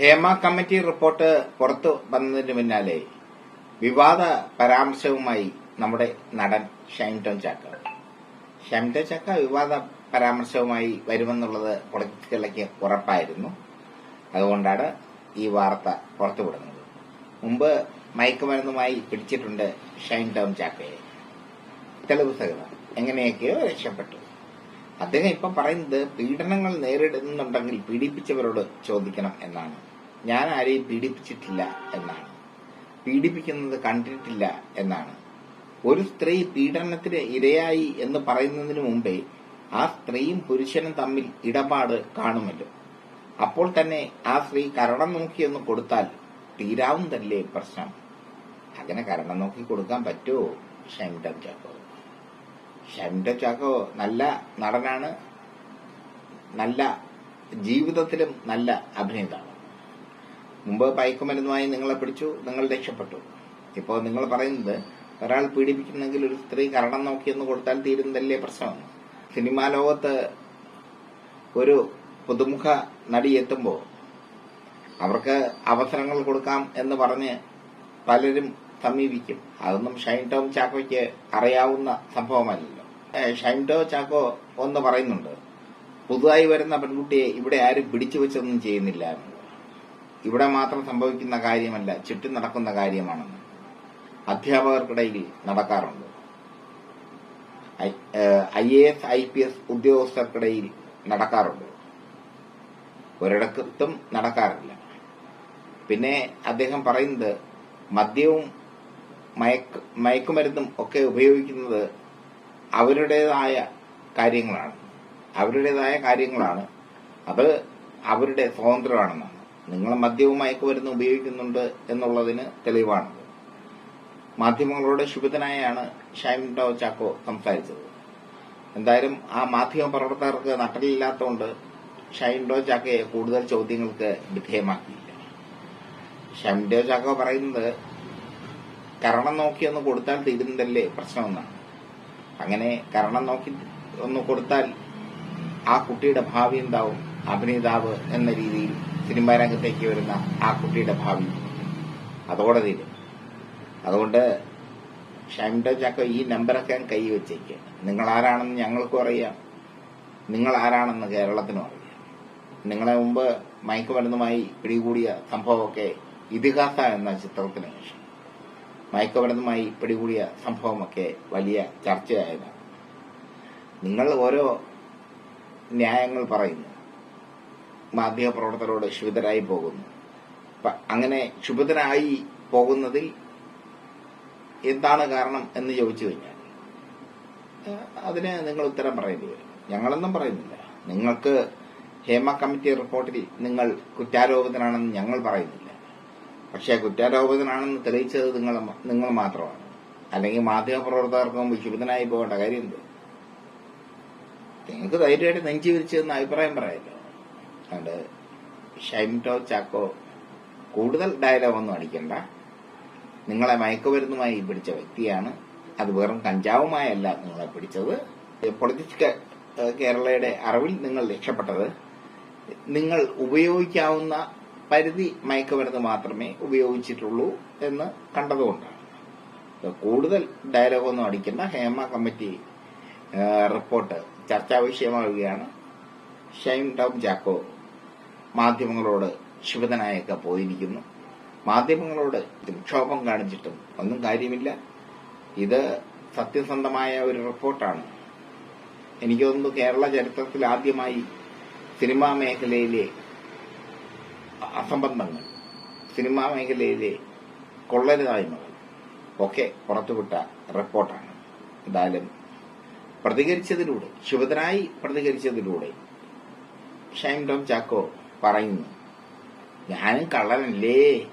Hema committee report പുറത്തു വന്നതിന് പിന്നാലെ വിവാദ പരാമർശവുമായി നമ്മുടെ നടൻ ഷൈൻ ടോൺ ചാക്ക. ഷൈൻ ടോൺ ചാക്ക വിവാദ പരാമർശവുമായി വരുമെന്നുള്ളത് പൊളിറ്റിക്കലയ്ക്ക് ഉറപ്പായിരുന്നു. അതുകൊണ്ടാണ് ഈ വാർത്ത പുറത്തുവിടുന്നത്. മുമ്പ് മയക്കുമരുന്നുമായി പിടിച്ചിട്ടുണ്ട് ഷൈൻ ടോൺ ചാക്കയെ. തെളിവ് സഹിതം എങ്ങനെയൊക്കെയോ രക്ഷപ്പെട്ടു. അദ്ദേഹം ഇപ്പൊ പറയുന്നത് പീഡനങ്ങൾ നേരിടുന്നുണ്ടെങ്കിൽ പീഡിപ്പിച്ചവരോട് ചോദിക്കണം എന്നാണ്. ഞാൻ ആരെയും പീഡിപ്പിച്ചിട്ടില്ല എന്നാണ്. പീഡിപ്പിക്കുന്നത് കണ്ടിട്ടില്ല എന്നാണ്. ഒരു സ്ത്രീ പീഡനത്തിന് ഇരയായി എന്ന് പറയുന്നതിന് മുമ്പേ ആ സ്ത്രീയും പുരുഷനും തമ്മിൽ ഇടപാട് കാണുമല്ലോ. അപ്പോൾ തന്നെ ആ സ്ത്രീ കരണം നോക്കിയൊന്ന് കൊടുത്താൽ തീരാവുന്നതല്ലേ പ്രശ്നം? അങ്ങനെ കരണം നോക്കി കൊടുക്കാൻ പറ്റുമോ? ഷൈൻഡം ചാക്കോ. ഷൈൻഡം ചാക്കോ നല്ല നടനാണ്. നല്ല ജീവിതത്തിലും നല്ല അഭിനേതാവ്. മുമ്പ് പൈക്കുമരുന്നുമായി നിങ്ങളെ പിടിച്ചു നിങ്ങൾ രക്ഷപ്പെട്ടു. ഇപ്പോൾ നിങ്ങൾ പറയുന്നത് ഒരാൾ പീഡിപ്പിക്കുന്നെങ്കിൽ ഒരു സ്ത്രീ കരണം നോക്കിയെന്ന് കൊടുത്താൽ തീരുന്നതല്ലേ പ്രശ്നം. സിനിമാ ലോകത്ത് ഒരു പുതുമുഖ നടി എത്തുമ്പോൾ അവർക്ക് അവസരങ്ങൾ കൊടുക്കാം എന്ന് പറഞ്ഞ് പലരും സമീപിക്കും. അതൊന്നും ഷൈൻ ടോം ചാക്കോയ്ക്ക് അറിയാവുന്ന സംഭവമല്ലല്ലോ. ഷൈൻ ടോ ചാക്കോ ഒന്ന് പറയുന്നുണ്ട് പുതുതായി വരുന്ന പെൺകുട്ടിയെ ഇവിടെ ആരും പിടിച്ചു വെച്ചൊന്നും ചെയ്യുന്നില്ല എന്നുള്ളത് ഇവിടെ മാത്രം സംഭവിക്കുന്ന കാര്യമല്ല ചുറ്റും നടക്കുന്ന കാര്യമാണെന്ന്. അധ്യാപകർക്കിടയിൽ നടക്കാറുണ്ട്. I A S I P S ഉദ്യോഗസ്ഥർക്കിടയിൽ നടക്കാറുണ്ട്. ഒരിടത്തും നടക്കാറില്ല. പിന്നെ അദ്ദേഹം പറയുന്നത് മദ്യവും മയക്ക് മയക്കുമരുന്നും ഒക്കെ ഉപയോഗിക്കുന്നത് അവരുടേതായ കാര്യങ്ങളാണ്. അവരുടേതായ കാര്യങ്ങളാണ്. അത് അവരുടെ സ്വാതന്ത്ര്യമാണെന്നാണ് നിങ്ങൾ മദ്യവും മയക്കുമരുന്ന് ഉപയോഗിക്കുന്നുണ്ട് എന്നുള്ളതിന് തെളിവാണ്. മാധ്യമങ്ങളോട് ശുഭിതനായാണ് ഷൈമിൻഡോ ചാക്കോ സംസാരിച്ചത്. എന്തായാലും ആ മാധ്യമ പ്രവർത്തകർക്ക് നട്ടലില്ലാത്തതുകൊണ്ട് ഷൈൻഡോ ചാക്കയെ കൂടുതൽ ചോദ്യങ്ങൾക്ക് വിധേയമാക്കിയില്ല. ഷൈൻ ഡോ ചാക്കോ പറയുന്നത് കരണം നോക്കി ഒന്ന് കൊടുത്താൽ തീരുന്നതല്ലേ പ്രശ്നമെന്നാണ്. അങ്ങനെ കരണം നോക്കി ഒന്ന് കൊടുത്താൽ ആ കുട്ടിയുടെ ഭാവി എന്താവും? അഭിനേതാവ് എന്ന രീതിയിൽ സിനിമാ രംഗത്തേക്ക് വരുന്ന ആ കുട്ടിയുടെ ഭാവി. അതോടെ തീരും. അതുകൊണ്ട് ഷൈൻഡോ ചാക്കോ ഈ നമ്പറൊക്കെ ഞാൻ കൈ വെച്ചേക്ക്. നിങ്ങൾ ആരാണെന്ന് ഞങ്ങൾക്കും അറിയാം. നിങ്ങൾ ആരാണെന്ന് കേരളത്തിനും അറിയാം. നിങ്ങളെ മുമ്പ് മയക്കുമരുന്നുമായി പിടികൂടിയ സംഭവമൊക്കെ ഇതിഹാസ എന്ന ചിത്രത്തിന് ശേഷം. മയക്കുമരുന്നുമായി പിടികൂടിയ സംഭവമൊക്കെ വലിയ ചർച്ചയായതാണ്. നിങ്ങൾ ഓരോ ന്യായങ്ങൾ പറയുന്നു. മാധ്യമപ്രവർത്തകരോട് ക്ഷുഭിതരായി പോകുന്നു. അങ്ങനെ ക്ഷുഭിതരായി പോകുന്നതിൽ എന്താണ് കാരണം എന്ന് ചോദിച്ചു കഴിഞ്ഞാൽ അതിന് നിങ്ങൾ ഉത്തരം പറയേണ്ടി വരും. ഞങ്ങളൊന്നും പറയുന്നില്ല. നിങ്ങൾക്ക് ഹേമ കമ്മിറ്റി റിപ്പോർട്ടിൽ നിങ്ങൾ കുറ്റാരോപിതനാണെന്ന് ഞങ്ങൾ പറയുന്നില്ല. പക്ഷേ കുറ്റാരോപിതനാണെന്ന് തെളിയിച്ചത് നിങ്ങൾ നിങ്ങൾ മാത്രമാണ്. അല്ലെങ്കിൽ മാധ്യമപ്രവർത്തകർക്കും വിശുദ്ധനായി പോകേണ്ട കാര്യം എന്ത് നിങ്ങൾക്ക് ധൈര്യമായിട്ട് നെഞ്ചി വിരിച്ചതെന്ന് അഭിപ്രായം പറയാമല്ലോ അതുകൊണ്ട് ഷൈൻടോ ചാക്കോ കൂടുതൽ ഡയലോഗ് ഒന്നും അടിക്കണ്ട. നിങ്ങളെ മയക്കുമരുന്നുമായി പിടിച്ച വ്യക്തിയാണ്. അത് വെറും കഞ്ചാവുമായല്ല നിങ്ങളെ പിടിച്ചത്. പൊളിറ്റിക്സ് കേരളയുടെ അറിവിൽ നിങ്ങൾ രക്ഷപ്പെട്ടത്. നിങ്ങൾ ഉപയോഗിക്കാവുന്ന പരിധി മയക്കുമരുന്ന് മാത്രമേ ഉപയോഗിച്ചിട്ടുള്ളൂ എന്ന് കണ്ടതുകൊണ്ടാണ്. കൂടുതൽ ഡയലോഗൊന്നും അടിക്കുന്ന ഹേമ കമ്മിറ്റി റിപ്പോർട്ട് ചർച്ചാ വിഷയമാവുകയാണ്. ഷൈൻ ടോം ജാക്കോ മാധ്യമങ്ങളോട് ക്ഷിപതനായൊക്കെ പോയിരിക്കുന്നു. മാധ്യമങ്ങളോട് വിക്ഷോഭം കാണിച്ചിട്ടും ഒന്നും കാര്യമില്ല. ഇത് സത്യസന്ധമായ ഒരു റിപ്പോർട്ടാണ്. എനിക്ക് തോന്നുന്നു കേരള ചരിത്രത്തിൽ ആദ്യമായി സിനിമാ മേഖലയിലെ അസംബന്ധങ്ങൾ സിനിമാ മേഖലയിലെ കൊള്ളരുതായ്മകൾ ഒക്കെ പുറത്തുവിട്ട റിപ്പോർട്ടാണ്. എന്തായാലും പ്രതികരിച്ചതിലൂടെ ശുഭതനായി പ്രതികരിച്ചതിലൂടെ ഷൈം ടോം ചാക്കോ പറയുന്നു. ഞാനും കള്ളനല്ലേ?